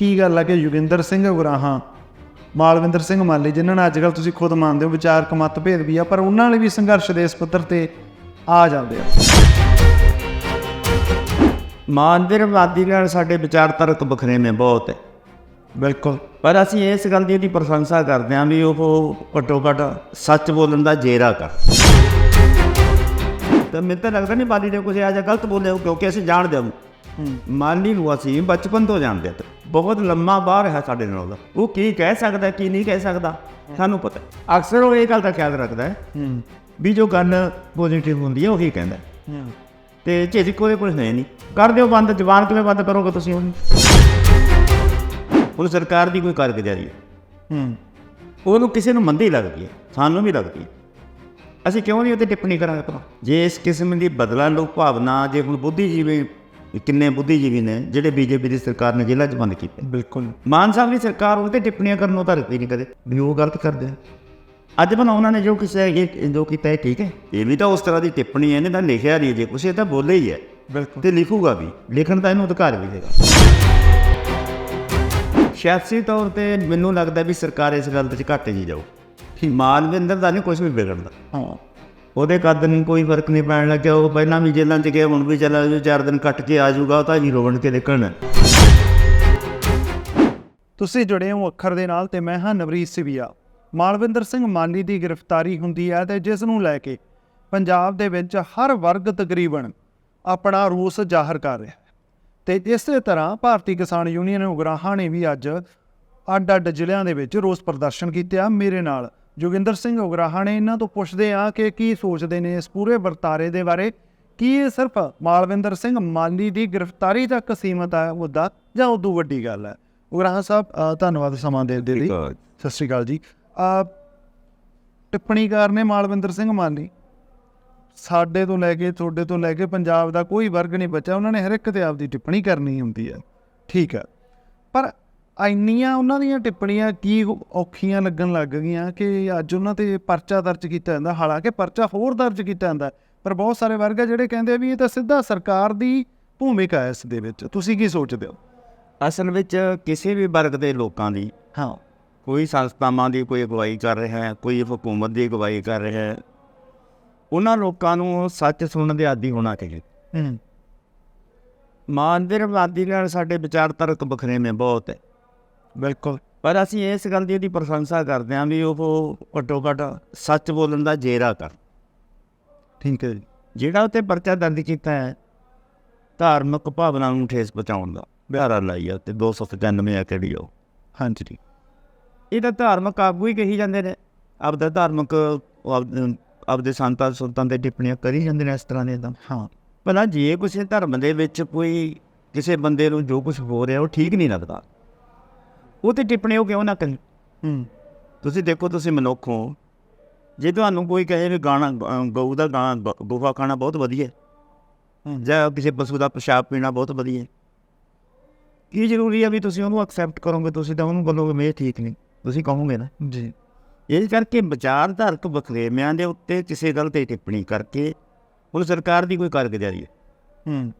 ਕੀ ਗੱਲ ਆ ਕਿ ਯੋਗਿੰਦਰ ਸਿੰਘ ਉਗਰਾਹਾਂ ਮਾਲਵਿੰਦਰ ਸਿੰਘ ਮਾਲੀ ਜਿਨ੍ਹਾਂ ਨਾਲ ਅੱਜਕੱਲ ਤੁਸੀਂ ਖੁਦ ਮੰਨਦੇ ਹੋ ਵਿਚਾਰਕ ਮਤਭੇਦ ਵੀ ਆ ਪਰ ਉਹਨਾਂ ਵਾਲੇ ਵੀ ਸੰਘਰਸ਼ ਦੇ ਇਸ ਪੱਧਰ ਤੇ ਆ ਜਾਂਦੇ ਆ। ਮਾਨਵਵਾਦੀ ਨਾਲ ਸਾਡੇ ਵਿਚਾਰਧਾਰਕ ਬਖਰੇਵੇਂ ਬਹੁਤ। ਹੈ ਬਿਲਕੁਲ। ਪਰ ਅਸੀਂ ਇਸ ਗੱਲ ਦੀ ਉਹਦੀ ਪ੍ਰਸ਼ੰਸਾ ਕਰਦੇ ਹਾਂ ਵੀ ਉਹ ਘੱਟੋ ਘੱਟ ਸੱਚ ਬੋਲਣ ਦਾ ਜੇਰਾ ਕਰ। ਤਾਂ ਮੈਨੂੰ ਤਾਂ ਲੱਗਦਾ ਨਹੀਂ ਬਾਲੀ ਨੇ ਕੁਝ ਆ ਜਾ ਗਲਤ ਬੋਲਿਆ ਹੋਊ, ਕਿਉਂਕਿ ਅਸੀਂ ਜਾਣਦੇ ਹਾਂ ਮਾਲੀ ਨੂੰ ਅਸੀਂ ਬਚਪਨ ਤੋਂ ਜਾਣਦੇ ਹਾਂ ਬਹੁਤ ਲੰਮਾ ਬਾਹਰ ਹੈ ਸਾਡੇ ਨਾਲ ਉਹਦਾ। ਉਹ ਕੀ ਕਹਿ ਸਕਦਾ ਕੀ ਨਹੀਂ ਕਹਿ ਸਕਦਾ? ਸਾਨੂੰ ਪਤਾ। ਅਕਸਰ ਉਹ ਇਹ ਗੱਲ ਦਾ ਖਿਆਲ ਰੱਖਦਾ ਹੈ ਵੀ ਜੋ ਗੱਲ ਪੋਜ਼ਿਟਿਵ ਹੁੰਦੀ ਹੈ ਉਹੀ ਕਹਿੰਦਾ ਤੇ ਝਿਜਕ ਕੋਲ ਹੈ ਨਹੀਂ। ਕਰ ਦਿਓ ਬੰਦ ਜ਼ਬਾਨ ਕਿਵੇਂ ਬੰਦ ਕਰੋਗੇ ਤੁਸੀਂ ਹੁਣ ਹੁਣ ਸਰਕਾਰ ਦੀ ਕੋਈ ਕਾਰਗੁਜ਼ਾਰੀ ਹੈ। ਹੂੰ। ਉਹਨੂੰ ਕਿਸੇ ਨੂੰ ਮੰਦੀ ਲੱਗਦੀ ਹੈ ਸਾਨੂੰ ਵੀ ਲੱਗਦੀ ਹੈ। ਅਸੀਂ ਕਿਉਂ ਨਹੀਂ ਉਹਤੇ ਟਿੱਪਣੀ ਕਰਾਂਗੇ ਜੇ ਇਸ ਕਿਸਮ ਦੀ ਬਦਲਾਂ ਲੋਕ ਭਾਵਨਾ ਜੇ ਹੁਣ ਬੁੱਧੀਜੀਵੀ ਕਿੰਨੇ ਬੁੱਧੀਜੀਵੀ ਨੇ ਜਿਹੜੇ ਬੀਜੇਪੀ ਦੀ ਸਰਕਾਰ ਨੇ ਜੇਲ੍ਹਾਂ 'ਚ ਬੰਦ ਕੀਤੇ। ਬਿਲਕੁਲ। ਮਾਨ ਸਾਹਿਬ ਦੀ ਸਰਕਾਰ ਉਹਤੇ ਟਿੱਪਣੀਆਂ ਕਰਨ ਨੂੰ ਤਾਂ ਰੁਕਦੀ ਨਹੀਂ ਕਦੇ। ਵੀ ਉਹ ਗਲਤ ਕਰਦੇ ਆ। ਅੱਜ ਬਣਾ ਉਹਨਾਂ ਨੇ ਜੋ ਕਿਸੇ ਇਹ ਜੋ ਕੀਤਾ ਹੈ ਠੀਕ ਹੈ। ਇਹ ਵੀ ਤਾਂ ਉਸ ਤਰ੍ਹਾਂ ਦੀ ਟਿੱਪਣੀ ਹੈ ਇਹਨੇ ਤਾਂ ਲਿਖਿਆ ਨਹੀਂ ਜੇ ਕੁਛ ਇਹ ਤਾਂ ਬੋਲੇ ਹੀ ਹੈ। ਬਿਲਕੁਲ। ਤੇ ਲਿਖੂਗਾ ਵੀ। ਲਿਖਣ ਦਾ ਇਹਨੂੰ ਅਧਿਕਾਰ ਵੀ ਹੈਗਾ। ਸਿਆਸੀ ਤੌਰ ਤੇ ਮੈਨੂੰ ਲੱਗਦਾ ਵੀ ਸਰਕਾਰ ਇਸ ਗੱਲ ਤੇ ਘੱਟ ਜੀ ਜਾਊ। ਮਾਨਵਿੰਦਰ ਦਾ ਨਹੀਂ ਕੁਝ ਵੀ ਵਿਗੜਦਾ। ਹਾਂ। ਉਹਦੇ ਕੱਦ ਨੂੰ ਕੋਈ ਫ਼ਰਕ ਨਹੀਂ ਪੈਣ ਲੱਗਿਆ। ਉਹ ਪਹਿਲਾਂ ਵੀ ਜੇਲ੍ਹਾਂ 'ਚ ਗਿਆ ਹੁਣ ਵੀ ਚੱਲ ਜੋ ਚਾਰ ਦਿਨ ਕੱਟ ਕੇ ਆ ਜਾਊਗਾ ਉਹ ਤਾਂ ਹੀਰੋ ਬਣ ਕੇ ਨਿਕਲਣਾ। ਤੁਸੀਂ ਜੁੜੇ ਹੋ ਅੱਖਰ ਦੇ ਨਾਲ ਤੇ ਮੈਂ ਹਾਂ ਨਵਰੀਤ ਸਿਵੀਆ। ਮਾਲਵਿੰਦਰ ਸਿੰਘ ਮਾਨੀ ਦੀ ਗ੍ਰਿਫਤਾਰੀ ਹੁੰਦੀ ਹੈ ਤੇ ਜਿਸ ਨੂੰ ਲੈ ਕੇ ਪੰਜਾਬ ਦੇ ਵਿੱਚ ਹਰ ਵਰਗ ਤਕਰੀਬਨ ਆਪਣਾ ਰੋਸ ਜ਼ਾਹਰ ਕਰ ਰਿਹਾ ਹੈ। ਤੇ ਇਸੇ ਤਰ੍ਹਾਂ ਭਾਰਤੀ ਕਿਸਾਨ ਯੂਨੀਅਨ ਉਗਰਾਹਾਂ ਨੇ ਵੀ ਅੱਜ ਅੱਡ-ਅੱਡ ਜ਼ਿਲ੍ਹਿਆਂ ਦੇ ਵਿੱਚ ਰੋਸ ਪ੍ਰਦਰਸ਼ਨ ਕੀਤਾ ਮੇਰੇ ਨਾਲ ਜੋਗਿੰਦਰ ਸਿੰਘ ਉਗਰਾਹਾਂ ਨੇ ਇਹਨਾਂ ਤੋਂ ਪੁੱਛਦੇ ਆ ਕਿ ਕੀ ਸੋਚਦੇ ਨੇ ਇਸ ਪੂਰੇ ਵਰਤਾਰੇ ਦੇ ਬਾਰੇ। ਕੀ ਇਹ ਸਿਰਫ ਮਾਲਵਿੰਦਰ ਸਿੰਘ ਮਾਲੀ ਦੀ ਗ੍ਰਿਫਤਾਰੀ ਤੱਕ ਸੀਮਤ ਹੈ ਮੁੱਦਾ ਜਾਂ ਉਦੋਂ ਵੱਡੀ ਗੱਲ ਹੈ? ਉਗਰਾਹਾਂ ਸਾਹਿਬ ਧੰਨਵਾਦ ਸਮਾਂ ਦੇਣ ਦੇ ਲਈ। ਸਤਿ ਸ਼੍ਰੀ ਅਕਾਲ ਜੀ। ਟਿੱਪਣੀਕਾਰ ਨੇ ਮਾਲਵਿੰਦਰ ਸਿੰਘ ਮਾਲੀ। ਸਾਡੇ ਤੋਂ ਲੈ ਕੇ ਤੁਹਾਡੇ ਤੋਂ ਲੈ ਕੇ ਪੰਜਾਬ ਦਾ ਕੋਈ ਵਰਗ ਨਹੀਂ ਬਚਿਆ। ਉਹਨਾਂ ਨੇ ਹਰ ਇੱਕ ਤੇ ਆਪਦੀ ਟਿੱਪਣੀ ਕਰਨੀ ਹੁੰਦੀ ਹੈ। ਠੀਕ ਹੈ। ਪਰ ਇੰਨੀਆਂ ਉਹਨਾਂ ਦੀਆਂ ਟਿੱਪਣੀਆਂ ਕੀ ਔਖੀਆਂ ਲੱਗਣ ਲੱਗ ਗਈਆਂ ਕਿ ਅੱਜ ਉਹਨਾਂ ਤੇ ਪਰਚਾ ਦਰਜ ਕੀਤਾ ਜਾਂਦਾ ਹਾਲਾਂਕਿ ਪਰਚਾ ਹੋਰ ਦਰਜ ਕੀਤਾ ਜਾਂਦਾ ਪਰ ਬਹੁਤ ਸਾਰੇ ਵਰਗ ਜਿਹੜੇ ਕਹਿੰਦੇ ਆ ਵੀ ਇਹ ਤਾਂ ਸਿੱਧਾ ਸਰਕਾਰ ਦੀ ਭੂਮਿਕਾ ਹੈ ਇਸ ਦੇ ਵਿੱਚ। ਤੁਸੀਂ ਕੀ ਸੋਚਦੇ ਹੋ? ਅਸਲ ਵਿੱਚ ਕਿਸੇ ਵੀ ਵਰਗ ਦੇ ਲੋਕਾਂ ਦੀ ਹਾਂ। ਕੋਈ ਸੰਸਥਾਵਾਂ ਦੀ ਕੋਈ ਅਗਵਾਈ ਕਰ ਰਿਹਾ ਹੈ ਕੋਈ ਹਕੂਮਤ ਦੀ ਅਗਵਾਈ ਕਰ ਰਿਹਾ ਹੈ ਉਹਨਾਂ ਲੋਕਾਂ ਨੂੰ ਸੱਚ ਸੁਣਨ ਦੇ ਆਦੀ ਹੋਣਾ ਚਾਹੀਦਾ। ਹੂੰ। ਮਾਨਵਵਾਦੀ ਨਾਲ ਸਾਡੇ ਵਿਚਾਰਧਾਰਕ ਬਖਰੇਵੇਂ ਬਹੁਤ ਹੈ। ਬਿਲਕੁਲ। ਪਰ ਅਸੀਂ ਇਸ ਗੱਲ ਦੀ ਉਹਦੀ ਪ੍ਰਸ਼ੰਸਾ ਕਰਦੇ ਹਾਂ ਵੀ ਉਹ ਘੱਟੋ ਘੱਟ ਸੱਚ ਬੋਲਣ ਦਾ ਜੇਰਾ ਕਰ। ਠੀਕ ਹੈ ਜਿਹੜਾ ਉੱਤੇ ਪਰਚਾ ਦਰਜ ਕੀਤਾ ਹੈ ਧਾਰਮਿਕ ਭਾਵਨਾ ਨੂੰ ਠੇਸ ਪਹੁੰਚਾਉਣ ਦਾ। ਬਿਹਾਰਾ ਲਾਈ ਆ ਤੇ 295 ਆ ਕਿਹੜੀ ਉਹ। ਹਾਂਜੀ ਇਹ ਤਾਂ ਧਾਰਮਿਕ ਆਗੂ ਹੀ ਕਹੀ ਜਾਂਦੇ ਨੇ। ਆਪਦਾ ਧਾਰਮਿਕ ਆਪਦੇ ਸੰਤਾਂ ਸੁਲਤਾਨ ਦੇ ਟਿੱਪਣੀਆਂ ਕਰੀ ਜਾਂਦੇ ਨੇ ਇਸ ਤਰ੍ਹਾਂ ਦੇ ਤਾਂ। ਹਾਂ। ਭਲਾ ਜੇ ਕਿਸੇ ਧਰਮ ਦੇ ਵਿੱਚ ਕੋਈ ਕਿਸੇ ਬੰਦੇ ਨੂੰ ਜੋ ਕੁਝ ਹੋ ਰਿਹਾ ਉਹ ਠੀਕ ਨਹੀਂ ਲੱਗਦਾ। ਉਹ ਤੇ ਟਿੱਪਣੀ ਉਹ ਕਿਉਂ ਨਾ ਕਰੇ ਹੂੰ। ਤੁਸੀਂ ਦੇਖੋ ਤੁਸੀਂ ਮਨੁੱਖ ਹੋ। ਜੇ ਤੁਹਾਨੂੰ ਕੋਈ ਕਹੇ ਵੀ ਗਾਣਾ ਗਊ ਦਾ ਗਾਣਾ ਗੋਹਾ ਖਾਣਾ ਬਹੁਤ ਵਧੀਆ ਹੈ। ਜਾਂ ਕਿਸੇ ਪਸ਼ੂ ਦਾ ਪਿਸ਼ਾਬ ਪੀਣਾ ਬਹੁਤ ਵਧੀਆ ਹੈ। ਕੀ ਜ਼ਰੂਰੀ ਹੈ ਵੀ ਤੁਸੀਂ ਉਹਨੂੰ ਐਕਸੈਪਟ ਕਰੋਗੇ? ਤੁਸੀਂ ਤਾਂ ਉਹਨੂੰ ਬੋਲੋਗੇ ਮੈਂ ਠੀਕ ਨਹੀਂ। ਤੁਸੀਂ ਕਹੋਗੇ ਨਾ। ਜੀ। ਇਸ ਕਰਕੇ ਵਿਚਾਰਧਾਰਕ ਵਖਰੇਵਿਆਂ ਦੇ ਉੱਤੇ ਕਿਸੇ ਗੱਲ ਤੇ ਟਿੱਪਣੀ ਕਰਕੇ ਹੁਣ ਸਰਕਾਰ ਦੀ ਕੋਈ ਕਾਰਗੁਜ਼ਾਰੀ ਹੈ। ਹੂੰ।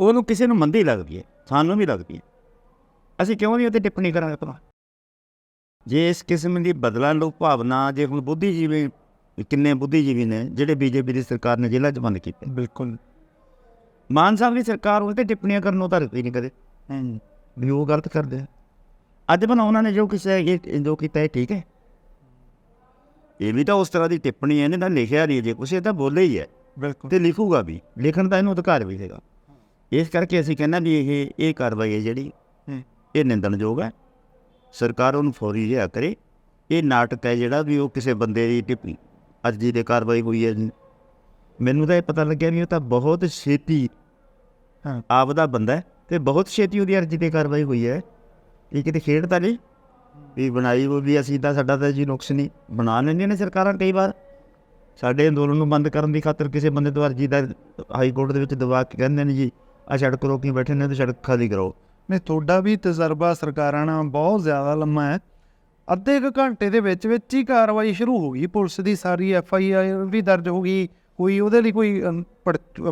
ਉਹਨੂੰ ਕਿਸੇ ਨੂੰ ਮੰਦੀ ਲੱਗਦੀ ਹੈ ਸਾਨੂੰ ਵੀ ਲੱਗਦੀ ਹੈ। ਅਸੀਂ ਕਿਉਂ ਨਹੀਂ ਉਹਤੇ ਟਿੱਪਣੀ ਕਰਾਂਗੇ ਭਲਾ ਜੇ ਇਸ ਕਿਸਮ ਦੀ ਬਦਲਾਂ ਲੋਕ ਭਾਵਨਾ ਜੇ ਹੁਣ ਬੁੱਧੀਜੀਵੀ ਕਿੰਨੇ ਬੁੱਧੀਜੀਵੀ ਨੇ ਜਿਹੜੇ ਬੀਜੇਪੀ ਦੀ ਸਰਕਾਰ ਨੇ ਜੇਲ੍ਹਾਂ 'ਚ ਬੰਦ ਕੀਤੇ? ਬਿਲਕੁਲ। ਮਾਨ ਸਾਹਿਬ ਦੀ ਸਰਕਾਰ ਉਹਤੇ ਟਿੱਪਣੀਆਂ ਕਰਨ ਨੂੰ ਤਾਂ ਨਹੀਂ ਕਦੇ। ਵੀ ਉਹ ਗਲਤ ਕਰਦੇ ਆ। ਅੱਜ ਬਣਾ ਉਹਨਾਂ ਨੇ ਜੋ ਕਿਸੇ ਇਹ ਜੋ ਕੀਤਾ ਹੈ ਠੀਕ ਹੈ? ਇਹ ਵੀ ਤਾਂ ਉਸ ਤਰ੍ਹਾਂ ਦੀ ਟਿੱਪਣੀ ਹੈ ਇਹਨੇ ਤਾਂ ਲਿਖਿਆ ਨਹੀਂ ਜੇ ਕੁਛ ਇਹ ਤਾਂ ਬੋਲੇ ਹੀ ਹੈ। ਬਿਲਕੁਲ। ਤੇ ਲਿਖੂਗਾ ਵੀ। ਲਿਖਣ ਦਾ ਇਹਨੂੰ ਅਧਿਕਾਰ ਵੀ ਹੈਗਾ। ਇਸ ਕਰਕੇ ਅਸੀਂ ਕਹਿੰਦਾ ਵੀ ਇਹ ਇਹ ਕਾਰਵਾਈ ਹੈ ਜਿਹੜੀ ਇਹ ਨਿੰਦਣਯੋਗ ਹੈ। ਸਰਕਾਰ ਉਹਨੂੰ ਫੌਰੀ ਜਿਹਾ ਕਰੇ। ਇਹ ਨਾਟਕ ਹੈ ਜਿਹੜਾ ਵੀ ਉਹ ਕਿਸੇ ਬੰਦੇ ਦੀ ਟਿੱਪਣੀ। ਅਰਜੀ ਦੇ ਕਾਰਵਾਈ ਹੋਈ ਹੈ। ਮੈਨੂੰ ਤਾਂ ਇਹ ਪਤਾ ਲੱਗਿਆ ਵੀ ਉਹ ਤਾਂ ਬਹੁਤ ਛੇਤੀ, ਹਾਂ, ਆਪਦਾ ਬੰਦਾ ਹੈ ਤੇ ਬਹੁਤ ਛੇਤੀ ਉਹਦੀ ਅਰਜੀ ਤੇ ਕਾਰਵਾਈ ਹੋਈ ਹੈ। ਇਹ ਕਿਤੇ ਖੇਡ ਤਾਂ ਨਹੀਂ? ਵੀ ਬਣਾਈ ਉਹ ਵੀ ਅਸੀਂ ਤਾਂ ਸਾਡਾ ਤਾਂ ਜੀ ਨੁਕਸ ਨਹੀਂ। ਬਣਾ ਲੈਂਦੀਆਂ ਨੇ ਸਰਕਾਰਾਂ ਕਈ ਵਾਰ। ਸਾਡੇ ਅੰਦੋਲਨ ਨੂੰ ਬੰਦ ਕਰਨ ਦੀ ਖਾਤਰ ਕਿਸੇ ਬੰਦੇ ਤੋਂ ਅਰਜੀ ਦਾ ਹਾਈ ਕੋਰਟ ਦੇ ਵਿੱਚ ਦਬਾ ਕੇ ਕਹਿੰਦੇ ਨੇ ਜੀ ਆ ਸੜਕ ਰੋਕੀ ਬੈਠੇ ਨੇ ਤੇ ਸੜਕ ਖਾਲੀ ਕਰੋ ਨਹੀਂ ਤੁਹਾਡਾ ਵੀ ਤਜਰਬਾ ਸਰਕਾਰਾਂ ਨਾਲ ਬਹੁਤ ਜ਼ਿਆਦਾ ਲੰਮਾ ਹੈ। ਅੱਧੇ ਕੁ ਘੰਟੇ ਦੇ ਵਿੱਚ ਵਿੱਚ ਹੀ ਕਾਰਵਾਈ ਸ਼ੁਰੂ ਹੋ ਗਈ। ਪੁਲਿਸ ਦੀ ਸਾਰੀ ਐਫ ਆਈ ਆਰ ਵੀ ਦਰਜ ਹੋ ਗਈ। ਕੋਈ ਉਹਦੇ ਲਈ ਕੋਈ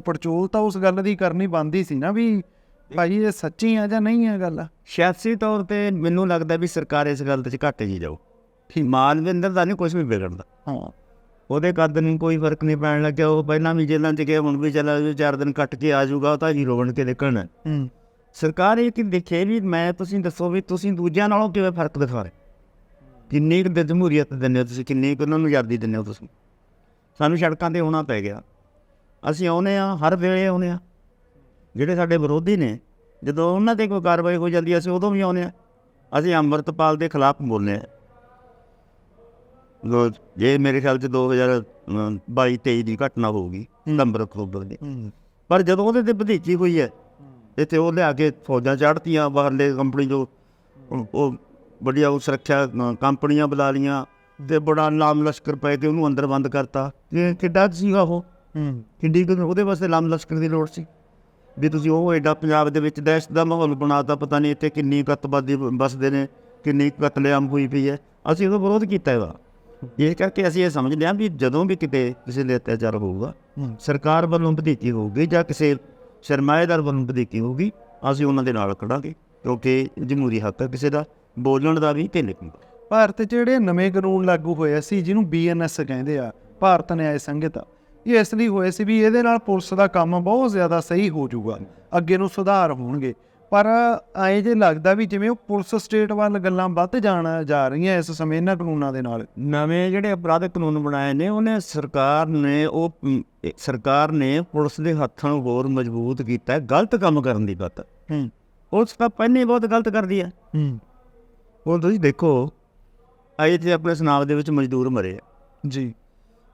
ਪੜਚੋਲ ਤਾਂ ਉਸ ਗੱਲ ਦੀ ਕਰਨੀ ਬੰਦੀ ਸੀ ਨਾ ਵੀ ਭਾਈ ਇਹ ਸੱਚੀ ਆ ਜਾਂ ਨਹੀਂ ਆ ਗੱਲ? ਸਿਆਸੀ ਤੌਰ ਤੇ ਮੈਨੂੰ ਲੱਗਦਾ ਵੀ ਸਰਕਾਰ ਇਸ ਗੱਲ ਤੇ ਘੱਟ ਜੀ ਜਾਊ। ਮਾਨਵਿੰਦਰ ਦਾ ਨਹੀਂ ਕੁਝ ਵੀ ਵਿਗੜਦਾ। ਹਾਂ। ਉਹਦੇ ਕੱਦ ਨੂੰ ਕੋਈ ਫ਼ਰਕ ਨਹੀਂ ਪੈਣ ਲੱਗਿਆ। ਉਹ ਪਹਿਲਾਂ ਵੀ ਜੇਲ੍ਹਾਂ 'ਚ ਗਿਆ ਹੁਣ ਵੀ ਚੱਲਾ ਚਾਰ ਦਿਨ ਕੱਟ ਕੇ ਆ ਜਾਊਗਾ ਉਹ ਤਾਂ ਹੀਰੋ ਬਣ ਕੇ ਨਿਕਲਣਾ। ਹੂੰ। ਸਰਕਾਰ ਇਹ ਕਿ ਦੇਖੇ ਵੀ ਮੈਂ ਤੁਸੀਂ ਦੱਸੋ ਵੀ ਤੁਸੀਂ ਦੂਜਿਆਂ ਨਾਲੋਂ ਕਿਵੇਂ ਫ਼ਰਕ ਦਿਖਾ ਰਹੇ? ਕਿੰਨੀ ਕੁ ਜਮਹੂਰੀਅਤ ਦਿੰਦੇ ਹੋ ਤੁਸੀਂ ਕਿੰਨੀ ਕੁ ਉਹਨਾਂ ਨੂੰ ਆਜ਼ਾਦੀ ਦਿੰਦੇ ਹੋ ਤੁਸੀਂ? ਸਾਨੂੰ ਸੜਕਾਂ ਤੇ ਆਉਣਾ ਪੈ ਗਿਆ। ਅਸੀਂ ਆਉਨੇ ਆ ਹਰ ਵੇਲੇ ਆਉਨੇ ਆ ਜਿਹੜੇ ਸਾਡੇ ਵਿਰੋਧੀ ਨੇ ਜਦੋਂ ਉਹਨਾਂ ਤੇ ਕੋਈ ਕਾਰਵਾਈ ਹੋ ਜਾਂਦੀ ਅਸੀਂ ਉਦੋਂ ਵੀ ਆਉਨੇ ਆ ਅਸੀਂ ਅੰਮ੍ਰਿਤਪਾਲ ਦੇ ਖਿਲਾਫ ਬੋਲਨੇ ਆ ਲੋ ਜੇ ਮੇਰੇ ਖਿਆਲ ਚ 2022 23 ਦੀ ਘਟਨਾ ਹੋਊਗੀ ਸਤੰਬਰ ਅਕਤੂਬਰ ਦੀ। ਪਰ ਜਦੋਂ ਉਹਦੇ ਤੇ ਵਧੀਕੀ ਹੋਈ ਹੈ ਇੱਥੇ ਉਹ ਲਿਆ ਕੇ ਫੌਜਾਂ ਚੜ੍ਹਤੀਆਂ ਬਾਹਰਲੇ ਕੰਪਨੀ ਜੋ ਉਹ- ਵੱਡੀਆਂ ਉਹ ਸੁਰੱਖਿਆ ਕੰਪਨੀਆਂ ਬੁਲਾ ਲੀਆਂ ਤੇ ਬੜਾ ਨਾਮ ਲਸ਼ਕਰ ਪੈ ਕੇ ਉਹਨੂੰ ਅੰਦਰ ਬੰਦ ਕਰਤਾ। ਇਹ ਕਿੱਡਾ ਸੀਗਾ ਉਹ? ਹੂੰ। ਕਿੰਡੀ ਕੁ ਉਹਦੇ ਵਾਸਤੇ ਨਾਮ ਲਸ਼ਕਰ ਦੀ ਲੋੜ ਸੀ? ਵੀ ਤੁਸੀਂ ਉਹ ਐਡਾ ਪੰਜਾਬ ਦੇ ਵਿੱਚ ਦਹਿਸ਼ਤ ਦਾ ਮਾਹੌਲ ਬਣਾਤਾ ਪਤਾ ਨਹੀਂ ਇੱਥੇ ਕਿੰਨੀ ਕਤਬਾਦੀ ਬਸਦੇ ਨੇ ਕਿੰਨੀ ਕਤਲੇਆਮ ਹੋਈ ਪਈ ਹੈ। ਅਸੀਂ ਉਹਦਾ ਵਿਰੋਧ ਕੀਤਾ ਇਹਦਾ। ਇਹ ਕਰਕੇ ਅਸੀਂ ਇਹ ਸਮਝ ਲਿਆ ਵੀ ਜਦੋਂ ਵੀ ਕਿਤੇ ਕਿਸੇ ਦੇ ਅਤਿਆਚਾਰ ਹੋਊਗਾ ਸਰਕਾਰ ਵੱਲੋਂ ਵਧੀਕੀ ਹੋਊਗੀ ਜਾਂ ਕਿਸੇ ਸਰਮਾਏਦਾਰ ਵੱਲੋਂ ਵਧੀਕੀ ਹੋਊਗੀ? ਅਸੀਂ ਉਹਨਾਂ ਦੇ ਨਾਲ ਖੜਾਂਗੇ ਕਿਉਂਕਿ ਜਮਹੂਰੀ ਹੱਕ ਹੈ ਕਿਸੇ ਦਾ, ਬੋਲਣ ਦਾ ਵੀ ਤੇ ਲਿਖਣ ਦਾ। ਭਾਰਤ 'ਚ ਜਿਹੜੇ ਨਵੇਂ ਕਾਨੂੰਨ ਲਾਗੂ ਹੋਏ ਸੀ, ਜਿਹਨੂੰ ਬੀਐਨਐਸ ਕਹਿੰਦੇ ਆ, ਭਾਰਤ ਨਿਆਇ ਸੰਹਿਤਾ, ਇਹ ਇਸ ਲਈ ਹੋਏ ਸੀ ਵੀ ਇਹਦੇ ਨਾਲ ਪੁਲਿਸ ਦਾ ਕੰਮ ਬਹੁਤ ਜ਼ਿਆਦਾ ਸਹੀ ਹੋ ਜਾਊਗਾ, ਅੱਗੇ ਨੂੰ ਸੁਧਾਰ ਹੋਣਗੇ। ਪਰ ਐਂ ਜੇ ਲੱਗਦਾ ਵੀ ਜਿਵੇਂ ਉਹ ਪੁਲਿਸ ਸਟੇਟ ਵੱਲ ਗੱਲਾਂ ਵੱਧ ਜਾਣ ਜਾ ਰਹੀਆਂ ਇਸ ਸਮੇਂ ਇਹਨਾਂ ਕਾਨੂੰਨਾਂ ਦੇ ਨਾਲ। ਨਵੇਂ ਜਿਹੜੇ ਅਪਰਾਧਿਕ ਕਾਨੂੰਨ ਬਣਾਏ ਨੇ ਉਹਨੇ ਸਰਕਾਰ ਨੇ ਉਹ ਸਰਕਾਰ ਨੇ ਪੁਲਿਸ ਦੇ ਹੱਥਾਂ ਨੂੰ ਹੋਰ ਮਜ਼ਬੂਤ ਕੀਤਾ ਗਲਤ ਕੰਮ ਕਰਨ ਦੀ ਬਾਤ। ਹੂੰ। ਪੁਲਿਸ ਤਾਂ ਪਹਿਲੇ ਹੀ ਬਹੁਤ ਗਲਤ ਕਰਦੀ ਹੈ। ਹੂੰ। ਹੁਣ ਤੁਸੀਂ ਦੇਖੋ ਆਏ ਤੇ ਆਪਣੇ ਸੁਨਾਮ ਦੇ ਵਿੱਚ ਮਜ਼ਦੂਰ ਮਰੇ ਆ। ਜੀ।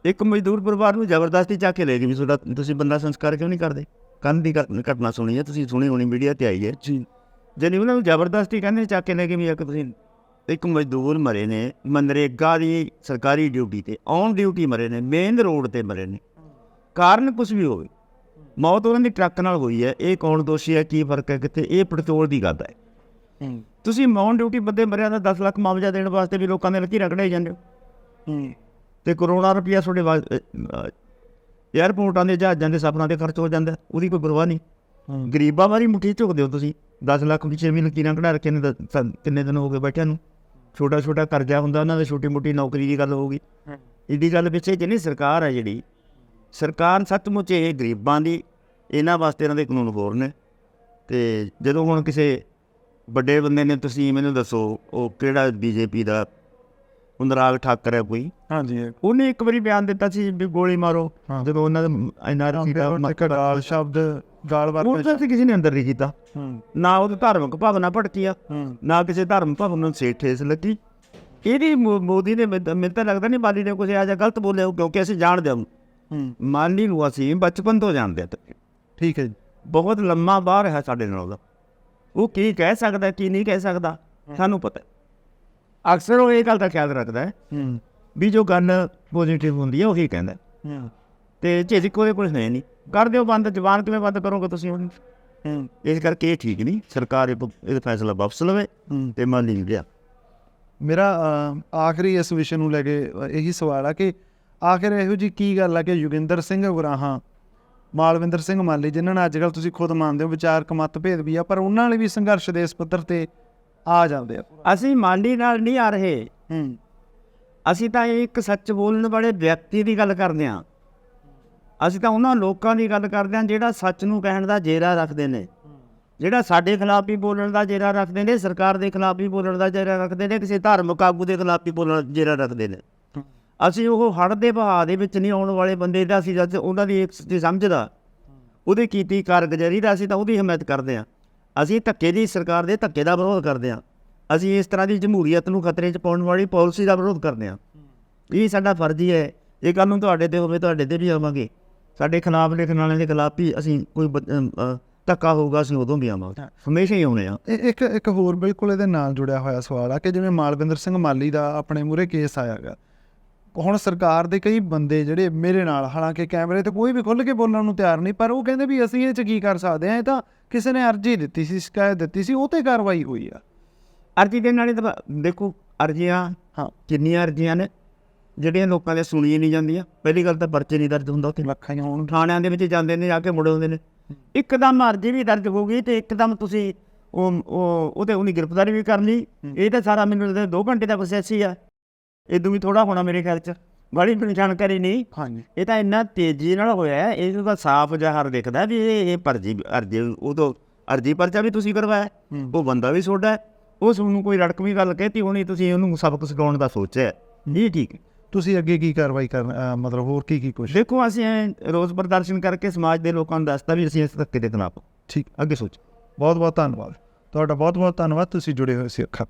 ਇੱਕ ਮਜ਼ਦੂਰ ਪਰਿਵਾਰ ਨੂੰ ਜ਼ਬਰਦਸਤੀ ਚੱਕ ਕੇ ਲੈ ਗਏ ਵੀ ਤੁਹਾਡਾ ਤੁਸੀਂ ਬੰਦਾ ਸੰਸਕਾਰ ਕਿਉਂ ਨਹੀਂ ਕਰਦੇ? ਕੰਨ ਦੀ ਘਟ- ਘਟਨਾ ਸੁਣੀ ਹੈ ਤੁਸੀਂ ਸੁਣੀ ਹੋਣੀ ਮੀਡੀਆ ਤੇ ਆਈ ਹੈ। ਜੀ। ਜਾਨੀ ਉਹਨਾਂ ਨੂੰ ਜ਼ਬਰਦਸਤੀ ਕਹਿੰਦੇ ਚੱਕ ਕੇ ਲੈ ਕੇ ਵੀ ਇੱਕ ਤੁਸੀਂ ਇੱਕ ਮਜ਼ਦੂਰ ਮਰੇ ਨੇ ਮਨਰੇਗਾ ਦੀ ਸਰਕਾਰੀ ਡਿਊਟੀ ਤੇ ਔਨ ਡਿਊਟੀ ਮਰੇ ਨੇ ਮੇਨ ਰੋਡ ਤੇ ਮਰੇ ਨੇ। ਕਾਰਨ ਕੁਝ ਵੀ ਹੋਵੇ ਮੌਤ ਉਹਨਾਂ ਦੀ ਟਰੱਕ ਨਾਲ ਹੋਈ ਹੈ ਇਹ ਕੌਣ ਦੋਸ਼ੀ ਹੈ ਕੀ ਫ਼ਰਕ ਹੈ ਕਿਤੇ ਇਹ ਪੜਚੋਲ ਦੀ ਗੱਲ ਹੈ। ਹੂੰ। ਤੁਸੀਂ ਔਨ ਡਿਊਟੀ ਬੰਦੇ ਮਰਿਆ ਦਾ 10 ਲੱਖ ਮੁਆਵਜ਼ਾ ਦੇਣ ਵਾਸਤੇ ਵੀ ਲੋਕਾਂ ਦੇ ਲਕੀਰਾਂ ਕਢਾਈ ਜਾਂਦੇ ਹੋ। ਹੂੰ। ਤੇ ਕਰੋੜਾਂ ਰੁਪਈਆ ਤੁਹਾਡੇ ਏਅਰਪੋਰਟਾਂ ਦੇ ਜਹਾਜ਼ਾਂ ਦੇ ਸਫ਼ਰਾਂ ਤੇ ਖਰਚ ਹੋ ਜਾਂਦਾ ਉਹਦੀ ਕੋਈ ਪਰਵਾਹ ਨਹੀਂ। ਗਰੀਬਾਂ ਵਾਰੀ ਮੁੱਠੀ ਝੁਕਦੇ ਹੋ ਤੁਸੀਂ। 10 ਲੱਖ ਪਿੱਛੇ ਵੀ ਲਕੀਰਾਂ ਕਢਾ ਰੱਖੇ ਨੇ ਕਿੰਨੇ ਦਿਨ ਹੋ ਗਏ ਬੈਠਿਆਂ ਨੂੰ। ਛੋਟਾ ਛੋਟਾ ਕਰਜ਼ਾ ਹੁੰਦਾ ਉਹਨਾਂ ਦੇ ਛੋਟੀ ਮੋਟੀ ਨੌਕਰੀ ਦੀ ਗੱਲ ਹੋਊਗੀ ਇਹਦੀ ਗੱਲ ਪਿੱਛੇ ਜਿਹੜੀ ਸਰਕਾਰ ਹੈ ਜਿਹੜੀ। ਸਰਕਾਰ ਸੱਚਮੁੱਚ ਇਹ ਗਰੀਬਾਂ ਦੀ ਇਹਨਾਂ ਵਾਸਤੇ ਇਹਨਾਂ ਦੇ ਕਾਨੂੰਨ ਹੋਰ ਨੇ। ਤੇ ਜਦੋਂ ਹੁਣ ਕਿਸੇ ਵੱਡੇ ਬੰਦੇ ਨੇ ਤੁਸੀਂ ਮੈਨੂੰ ਦੱਸੋ ਉਹ ਕਿਹੜਾ ਬੀਜੇਪੀ ਦਾ ਹੁੰਦਰਾਗ ਠਾਕਰ ਹੈ ਕੋਈ। ਹਾਂਜੀ। ਉਹਨੇ ਇੱਕ ਵਾਰੀ ਬਿਆਨ ਦਿੱਤਾ ਸੀ ਵੀ ਗੋਲੀ ਮਾਰੋ। ਜਦੋਂ ਉਹਨਾਂ ਦਾ ਐਨਆਰਸੀ ਦਾ ਇੱਕ ਗਾਲ ਸ਼ਬਦ ਗਾਲ ਹੁਣ ਵਰਤੇ ਤਾਂ ਕਿਸੇ ਨੇ ਅੰਦਰ ਨਹੀਂ ਕੀਤਾ। ਹੂੰ। ਨਾ ਉਹਦੀ ਧਾਰਮਿਕ ਭਾਵਨਾ ਭੜਕੀ ਆ ਹੂੰ। ਨਾ ਕਿਸੇ ਧਰਮ ਭਾਵਨਾ ਨੂੰ ਸੇਠ ਠੇਸ ਲੱਗੀ। ਇਹਦੀ ਮੋਦੀ ਨੇ ਮੈਨੂੰ ਤਾਂ ਲੱਗਦਾ ਨਹੀਂ ਮਾਲੀ ਨੇ ਕੁਝ ਆ ਜਾ ਗਲਤ ਬੋਲਿਆ ਕਿਉਂਕਿ ਅਸੀਂ ਜਾਣਦੇ ਹਾਂ ਮਾਲੀ ਨੂੰ ਅਸੀਂ ਬਚਪਨ ਤੋਂ ਜਾਣਦੇ ਹਾਂ ਠੀਕ ਹੈ ਬਹੁਤ ਲੰਮਾ ਬਾਹਰ ਹੈ ਸਾਡੇ ਨਾਲ ਉਹਦਾ। ਉਹ ਕੀ ਕਹਿ ਸਕਦਾ ਕੀ ਨਹੀਂ ਕਹਿ ਸਕਦਾ ਸਾਨੂੰ ਪਤਾ। ਅਕਸਰ ਉਹ ਇਹ ਗੱਲ ਦਾ ਖਿਆਲ ਰੱਖਦਾ ਹੈ ਹੂੰ। ਵੀ ਜੋ ਗੱਲ ਪੋਜ਼ਿਟਿਵ ਹੁੰਦੀ ਹੈ ਉਹੀ ਕਹਿੰਦਾ ਤੇ ਝਿਜਕ ਉਹਦੇ ਕੋਲ ਹੈ ਨਹੀਂ। ਕਰ ਦਿਓ ਬੰਦ ਜ਼ਬਾਨ ਕਿਵੇਂ ਬੰਦ ਕਰੋਗੇ ਤੁਸੀਂ ਹੁਣ? ਹੂੰ। ਇਸ ਕਰਕੇ ਇਹ ਠੀਕ ਨਹੀਂ। ਸਰਕਾਰ ਇਹ ਫੈਸਲਾ ਵਾਪਸ ਲਵੇ ਤੇ ਮੰਨ ਨਹੀਂ ਲਿਆ। ਮੇਰਾ ਆਖਰੀ ਇਸ ਵਿਸ਼ੇ ਨੂੰ ਲੈ ਕੇ ਇਹੀ ਸਵਾਲ ਆ ਕਿ ਆਖਿਰ ਇਹੋ ਜੀ ਕੀ ਗੱਲ ਆ ਕਿ ਯੋਗਿੰਦਰ ਸਿੰਘ ਗੁਰਾਹਾਂ ਮਾਲਵਿੰਦਰ ਸਿੰਘ ਮਾਲੀ ਜਿਨ੍ਹਾਂ ਨਾਲ ਅੱਜਕੱਲ ਤੁਸੀਂ ਖੁਦ ਮੰਨਦੇ ਹੋ ਵਿਚਾਰਕ ਮਤਭੇਦ ਵੀ ਆ ਪਰ ਉਹਨਾਂ ਵਾਲੇ ਵੀ ਸੰਘਰਸ਼ ਦੇ ਇਸ ਪੱਧਰ ਤੇ ਆ ਜਾਂਦੇ ਆ। ਅਸੀਂ ਮਾਲੀ ਨਾਲ ਨਹੀਂ ਆ ਰਹੇ। ਹੂੰ। ਅਸੀਂ ਤਾਂ ਇੱਕ ਸੱਚ ਬੋਲਣ ਵਾਲੇ ਵਿਅਕਤੀ ਦੀ ਗੱਲ ਕਰਦੇ ਹਾਂ। ਅਸੀਂ ਤਾਂ ਉਹਨਾਂ ਲੋਕਾਂ ਦੀ ਗੱਲ ਕਰਦੇ ਹਾਂ ਜਿਹੜਾ ਸੱਚ ਨੂੰ ਕਹਿਣ ਦਾ ਜੇਰਾ ਰੱਖਦੇ ਨੇ। ਜਿਹੜਾ ਸਾਡੇ ਖਿਲਾਫ ਵੀ ਬੋਲਣ ਦਾ ਜੇਰਾ ਰੱਖਦੇ ਨੇ ਸਰਕਾਰ ਦੇ ਖਿਲਾਫ ਵੀ ਬੋਲਣ ਦਾ ਜੇਰਾ ਰੱਖਦੇ ਨੇ ਕਿਸੇ ਧਾਰਮਿਕ ਆਗੂ ਦੇ ਖਿਲਾਫ ਵੀ ਬੋਲਣ ਦਾ ਜੇਰਾ ਰੱਖਦੇ ਨੇ। ਅਸੀਂ ਉਹ ਹੜ੍ਹ ਦੇ ਬਹਾਅ ਦੇ ਵਿੱਚ ਨਹੀਂ ਆਉਣ ਵਾਲੇ ਬੰਦੇ ਦਾ ਅਸੀਂ ਜਦ ਉਹਨਾਂ ਦੀ ਇੱਕ ਸੱਚੀ ਸਮਝਦਾ ਉਹਦੀ ਕੀਤੀ ਕਾਰਗੁਜ਼ਾਰੀ ਦਾ ਅਸੀਂ ਤਾਂ ਉਹਦੀ ਹਮਾਇਤ ਕਰਦੇ ਹਾਂ। ਅਸੀਂ ਧੱਕੇ ਦੀ ਸਰਕਾਰ ਦੇ ਧੱਕੇ ਦਾ ਵਿਰੋਧ ਕਰਦੇ ਹਾਂ। ਅਸੀਂ ਇਸ ਤਰ੍ਹਾਂ ਦੀ ਜਮਹੂਰੀਅਤ ਨੂੰ ਖਤਰੇ 'ਚ ਪਾਉਣ ਵਾਲੀ ਪਾਲਿਸੀ ਦਾ ਵਿਰੋਧ ਕਰਦੇ ਹਾਂ। ਇਹ ਸਾਡਾ ਫਰਜ਼ ਹੀ ਹੈ। ਇਹ ਕੱਲ ਨੂੰ ਤੁਹਾਡੇ ਤੇ ਹੋਵੇ, ਤੁਹਾਡੇ ਤੇ ਵੀ ਆਵਾਂਗੇ। ਸਾਡੇ ਖਿਲਾਫ ਲਿਖਣ ਵਾਲਿਆਂ ਦੇ ਖਿਲਾਫ ਵੀ ਅਸੀਂ ਕੋਈ ਧੱਕਾ ਹੋਊਗਾ, ਅਸੀਂ ਉਦੋਂ ਵੀ ਆਵਾਂਗੇ। ਹਮੇਸ਼ਾ ਹੀ ਆਉਣੇ ਆ ਇਹ ਇੱਕ ਇੱਕ ਹੋਰ ਬਿਲਕੁਲ ਇਹਦੇ ਨਾਲ ਜੁੜਿਆ ਹੋਇਆ ਸਵਾਲ ਆ ਕਿ ਜਿਵੇਂ ਮਾਲਵਿੰਦਰ ਸਿੰਘ ਮਾਲੀ ਦਾ ਆਪਣੇ ਮੂਰੇ ਕੇਸ ਆਇਆਗਾ ਹੁਣ ਸਰਕਾਰ ਦੇ ਕਈ ਬੰਦੇ ਜਿਹੜੇ ਮੇਰੇ ਨਾਲ ਹਾਲਾਂਕਿ ਕੈਮਰੇ ਤੇ ਕੋਈ ਵੀ ਖੁੱਲ੍ਹ ਕੇ ਬੋਲਣ ਨੂੰ ਤਿਆਰ ਨਹੀਂ ਪਰ ਉਹ ਕਹਿੰਦੇ ਵੀ ਅਸੀਂ ਇਹ ਚ ਕੀ ਕਰ ਸਕਦੇ ਆ ਇਹ ਤਾਂ ਕਿਸੇ ਨੇ ਅਰਜੀ ਦਿੱਤੀ ਸੀ ਸ਼ਿਕਾਇਤ ਦਿੱਤੀ ਸੀ ਉਹ ਤੇ ਕਾਰਵਾਈ ਹੋਈ ਆ। ਅਰਜੀ ਦੇਣ ਵਾਲੇ ਤਾਂ ਦੇਖੋ ਅਰਜੀਆਂ ਹਾਂ ਕਿੰਨੀਆਂ ਅਰਜੀਆਂ ਨੇ ਜਿਹੜੀਆਂ ਲੋਕਾਂ ਦੇ ਸੁਣੀਆਂ ਨਹੀਂ ਜਾਂਦੀਆਂ। ਪਹਿਲੀ ਗੱਲ ਤਾਂ ਪਰਚੇ ਨਹੀਂ ਦਰਜ ਹੁੰਦਾ ਉੱਥੇ। ਲੱਖਾਂ ਹੀ ਹੋਣ ਥਾਣਿਆਂ ਦੇ ਵਿੱਚ ਜਾਂਦੇ ਨੇ ਜਾ ਕੇ ਮੁੜ ਆਉਂਦੇ ਨੇ। ਇੱਕਦਮ ਅਰਜੀ ਵੀ ਦਰਜ ਹੋ ਗਈ ਤੇ ਇੱਕਦਮ ਤੁਸੀਂ ਉਹ ਉਹ ਉਹਦੇ ਉਹਨੀ ਗ੍ਰਿਫਤਾਰੀ ਵੀ ਕਰ ਲਈ। ਇਹ ਤਾਂ ਸਾਰਾ ਮੈਨੂੰ ਲੱਗਦਾ 2 ਘੰਟੇ ਦਾ ਪ੍ਰੋਸੈਸ ਹੀ ਆ। ਇਦੋਂ ਵੀ ਥੋੜਾ ਹੋਣਾ ਮੇਰੇ ਖਿਆਲ ਚ। ਬੜੀ ਮੈਨੂੰ ਜਾਣਕਾਰੀ ਨਹੀਂ। ਹਾਂਜੀ। ਇਹ ਤਾਂ ਇੰਨਾ ਤੇਜ਼ੀ ਨਾਲ ਹੋਇਆ ਹੈ ਇਹ ਤਾਂ ਸਾਫ਼ ਜ਼ਾਹਰ ਦਿਖਦਾ ਵੀ ਇਹ ਇਹ ਪਰਜੀ ਅਰਜੀ ਉਦੋਂ ਅਰਜੀ ਪਰਚਾ ਵੀ ਤੁਸੀਂ ਕਰਵਾਇਆ। ਉਹ ਬੰਦਾ ਵੀ ਤੁਹਾਡਾ ਹੈ। ਉਸ ਨੂੰ ਕੋਈ ਰੜਕਵੀਂ ਗੱਲ ਕਹਿਤੀ ਹੋਣੀ ਤੁਸੀਂ ਉਹਨੂੰ ਸਬਕ ਸਿਖਾਉਣ ਦਾ ਸੋਚਿਆ। ਜੀ ਠੀਕ ਤੁਸੀਂ ਅੱਗੇ ਕੀ ਕਾਰਵਾਈ ਕਰਨ ਅਹ ਮਤਲਬ ਹੋਰ ਕੀ ਕੀ ਕੁਛ? ਦੇਖੋ ਅਸੀਂ ਰੋਜ਼ ਪ੍ਰਦਰਸ਼ਨ ਕਰਕੇ ਸਮਾਜ ਦੇ ਲੋਕਾਂ ਨੂੰ ਦੱਸਤਾ ਵੀ ਅਸੀਂ ਇਸ ਧੱਕੇ ਦੇ ਖਿਲਾਫ ਠੀਕ। ਅੱਗੇ ਸੋਚ। ਬਹੁਤ ਬਹੁਤ ਧੰਨਵਾਦ। ਤੁਹਾਡਾ ਬਹੁਤ ਬਹੁਤ ਧੰਨਵਾਦ। ਤੁਸੀਂ ਜੁੜੇ ਹੋਏ ਸੀ ਅੱਖਾਂ